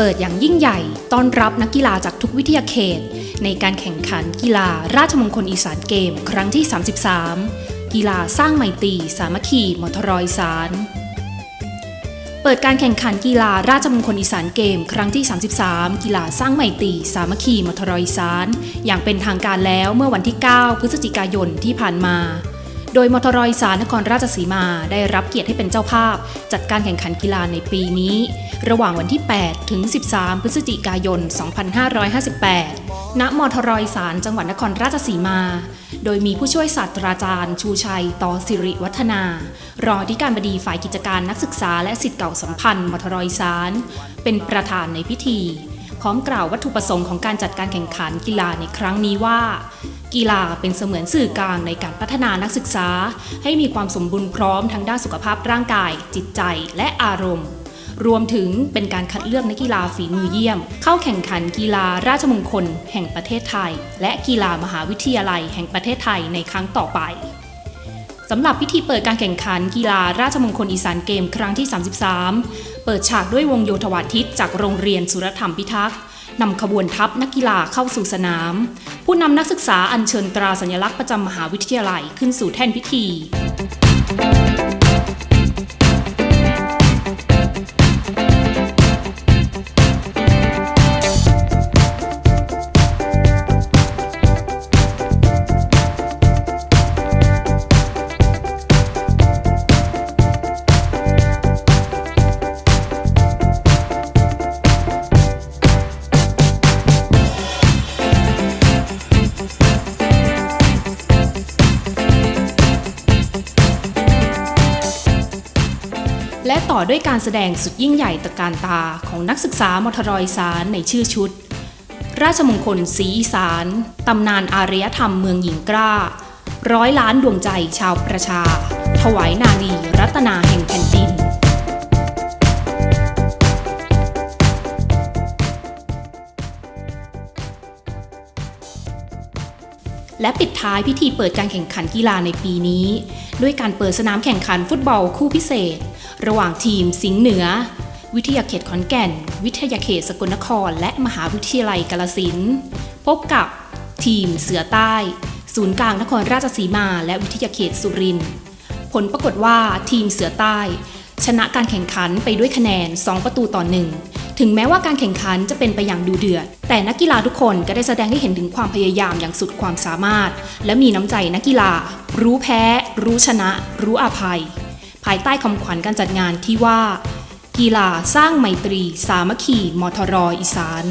เปิดอย่างยิ่งใหญ่ ต้อนรับนักกีฬาจากทุกวิทยาเขต ในการแข่งขันกีฬาราชมงคลอีสานเกม ครั้งที่ 33 กีฬาสร้างไมตรีสามัคคีมทรอีสานเปิดการแข่งขันกีฬาราชมงคลอีสานเกม ครั้งที่ 33 กีฬาสร้างไมตรีสามัคคีมทรอีสานอย่างเป็นทางการแล้วเมื่อวันที่ 9 พฤศจิกายนที่ผ่านมา โดยมทรอีสานนครราชสีมาได้รับเกียรติให้เป็นเจ้าภาพ จัดการแข่งขันกีฬาในปีนี้ ระหว่างวันที่ 8 ถึง 13 พฤศจิกายน 2558 ณ มทรอีสานจังหวัดนครราชสีมา โดยมีผู้ช่วยศาสตราจารย์ ชูชัย ต่อสิริวัฒนา รองอธิการบดีฝ่ายกิจการนักศึกษาและสิทธิ์เก่าสัมพันธ์มทรอีสานเป็นประธานในพิธี พร้อมกล่าววัตถุประสงค์ของการจัดการแข่งขันกีฬาในครั้งนี้ว่า กีฬาเป็นเสมือนสื่อกลางในการพัฒนานักศึกษา ให้มีความสมบูรณ์พร้อมทั้งด้านสุขภาพร่างกาย จิตใจและอารมณ์ รวมถึงเป็นการคัดเลือกนักกีฬาฝีมือเยี่ยม เข้าแข่งขันกีฬาราชมงคล แห่งประเทศไทย และกีฬามหาวิทยาลัย แห่งประเทศไทยในครั้งต่อไป สำหรับพิธีเปิดการแข่งขันกีฬาราชมงคลอีสานเกมครั้งที่ 33 เปิดฉากด้วยวงโยธวาทิตจากโรงเรียนสุรธรรมพิทักษ์นำขบวนทัพนักกีฬาเข้าสู่สนาม ผู้นำนักศึกษาอัญเชิญตราสัญลักษณ์ประจำมหาวิทยาลัยขึ้นสู่แท่นพิธี และต่อด้วยการแสดงสุดยิ่งใหญ่ตะการตาของนักศึกษามทรอีสานในชื่อชุด ราชมงคลศรีอีสาน ตำนานอารยธรรมเมืองหญิงกล้า ร้อยล้านดวงใจชาวประชา ถวายนาลีรัตนาแห่งแผ่นดินและปิดท้ายพิธีเปิดการแข่งขันกีฬาในปีนี้ ด้วยการเปิดสนามแข่งขันฟุตบอลคู่พิเศษ ระหว่างทีมสิงห์เหนือ วิทยาเขตขอนแก่น วิทยาเขตสกลนคร และมหาวิทยาลัยกาลสินพบกับทีมเสือใต้ ศูนย์กลางนครราชสีมา และวิทยาเขตสุรินทร์ผลปรากฏว่าทีมเสือใต้ ชนะการแข่งขันไปด้วยคะแนน 2 ประตูต่อหนึ่งถึงแม้ว่าการแข่งขันจะเป็นไปอย่างดูเดือด แต่นักกีฬาทุกคนก็ได้แสดงให้เห็นถึงความพยายามอย่างสุดความสามารถ และมีน้ำใจนักกีฬา รู้แพ้ รู้ชนะ รู้อภัย ภายใต้คำขวัญการจัดงานที่ว่า กีฬาสร้างไมตรี สามัคคีมทรออีสาน